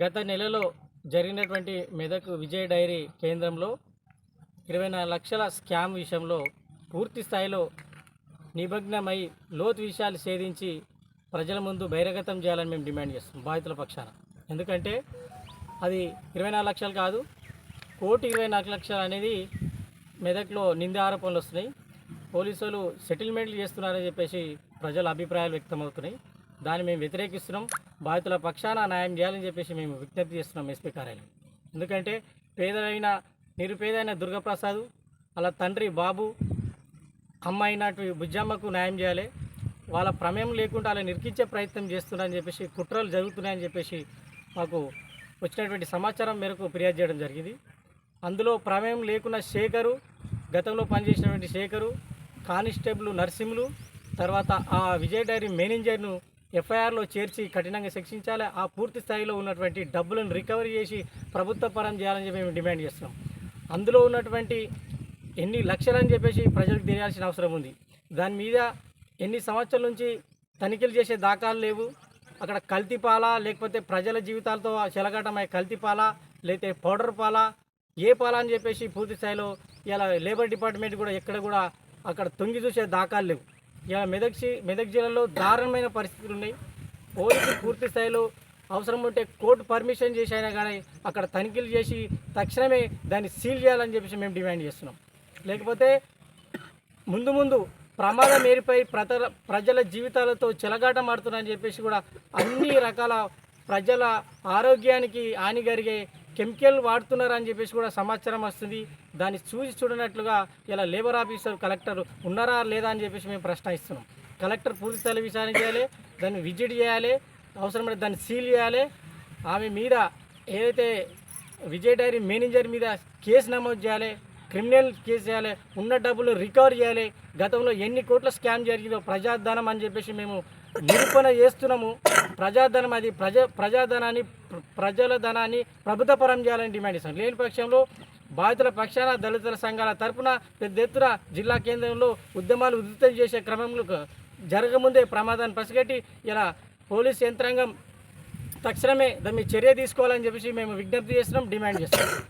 గత నెలలో జరిగినటువంటి మెదక్ విజయ్ డైరీ కేంద్రంలో ఇరవై నాలుగు లక్షల స్కామ్ విషయంలో పూర్తి స్థాయిలో నిమగ్నమై లోతు విషయాలు ఛేదించి ప్రజల ముందు బహిరగతం చేయాలని మేము డిమాండ్ చేస్తాం బాధితుల పక్షాన. ఎందుకంటే అది ఇరవై నాలుగు లక్షలు కాదు కోటి ఇరవై నాలుగు లక్షలు అనేది మెదక్లో నింద ఆరోపణలు వస్తున్నాయి. పోలీసులు సెటిల్మెంట్లు చేస్తున్నారని చెప్పేసి ప్రజల అభిప్రాయాలు వ్యక్తమవుతున్నాయి. దాన్ని మేము వ్యతిరేకిస్తున్నాం. బాధితుల పక్షాన న్యాయం చేయాలని చెప్పేసి మేము విజ్ఞప్తి చేస్తున్నాం ఎస్పీ కార్యాలయం. ఎందుకంటే పేదలైన నిరుపేదైన దుర్గప్రసాద్ వాళ్ళ తండ్రి బాబు అమ్మ అయినట్టు బుజ్జమ్మకు న్యాయం చేయాలి. వాళ్ళ ప్రమేయం లేకుండా అలా నిరికించే ప్రయత్నం చేస్తున్నారని చెప్పేసి కుట్రలు జరుగుతున్నాయని చెప్పేసి మాకు వచ్చినటువంటి సమాచారం మేరకు ఫిర్యాదు చేయడం జరిగింది. అందులో ప్రమేయం లేకున్న శేఖరు గతంలో పనిచేసినటువంటి శేఖరు కానిస్టేబుల్ నర్సింహులు తర్వాత ఆ విజయ్ డైరీ మేనేజర్ను ఎఫ్ఐఆర్లో చేర్చి కఠినంగా శిక్షించాలి. ఆ పూర్తి స్థాయిలో ఉన్నటువంటి డబ్బులను రికవరీ చేసి ప్రభుత్వ పరం చేయాలని చెప్పి మేము డిమాండ్ చేస్తున్నాం. అందులో ఉన్నటువంటి ఎన్ని లక్షలని చెప్పేసి ప్రజలకు తెలియాల్సిన అవసరం ఉంది. దాని మీద ఎన్ని సంవత్సరాల నుంచి తనిఖీలు చేసే దాఖలు లేవు. అక్కడ కల్తీపాల లేకపోతే ప్రజల జీవితాలతో చెలగాటమై కల్తీపాల లేకపోతే పౌడర్ పాల ఏ పాలని అని చెప్పేసి పూర్తి స్థాయిలో ఇలా లేబర్ డిపార్ట్మెంట్ కూడా ఎక్కడ కూడా అక్కడ తొంగి చూసే దాఖలు లేవు. ఇలా మెదక్ మెదక్ జిల్లాలో దారుణమైన పరిస్థితులు ఉన్నాయి. పోలీసులు పూర్తి స్థాయిలో అవసరం ఉంటే కోర్టు పర్మిషన్ చేసి అయినా కానీ అక్కడ తనిఖీలు చేసి తక్షణమే దాన్ని సీల్ చేయాలని చెప్పేసి మేము డిమాండ్ చేస్తున్నాం. లేకపోతే ముందు ముందు ప్రమాదం ఏరిపై ప్రజల ప్రజల జీవితాలతో చెలగాటమాడుతున్నారని చెప్పేసి కూడా అన్ని రకాల ప్రజల ఆరోగ్యానికి హాని కలిగే కెమికల్ వాడుతున్నారని చెప్పేసి కూడా సమాచారం వస్తుంది. దాన్ని చూసి చూడనట్లుగా ఇలా లేబర్ ఆఫీసర్ కలెక్టర్ ఉన్నారా లేదా అని చెప్పేసి మేము ప్రశ్నిస్తున్నాం కలెక్టర్ పూర్తి స్థాయి విచారణ చేయాలి దాన్ని విజిట్ చేయాలి అవసరమైతే దాన్ని సీల్ చేయాలి. ఆమె మీద ఏదైతే విజయ్ డైరీ మేనేజర్ మీద కేసు నమోదు చేయాలి క్రిమినల్ కేసు చేయాలి ఉన్న డబ్బులు రికవర్ చేయాలి గతంలో ఎన్ని కోట్ల స్కామ్ జరిగిందో ప్రజాధనం అని చెప్పేసి మేము నిరూపణ చేస్తున్నాము. ప్రజాధనం అది ప్రజ ప్రజాధనాన్ని ప్రజల ధనాన్ని ప్రభుత్వపరం చేయాలని డిమాండ్ ఇస్తాం లేని పక్షంలో బాధితుల పక్షాన దళితుల సంఘాల తరఫున పెద్ద ఎత్తున జిల్లా కేంద్రంలో ఉద్యమాలు ఉధృతం చేసే క్రమంలో జరగముందే ప్రమాదాన్ని పసిగట్టి ఇలా పోలీస్ యంత్రాంగం తక్షణమే దాని చర్య తీసుకోవాలని చెప్పేసి మేము విజ్ఞప్తి చేస్తున్నాం డిమాండ్ చేస్తున్నాం.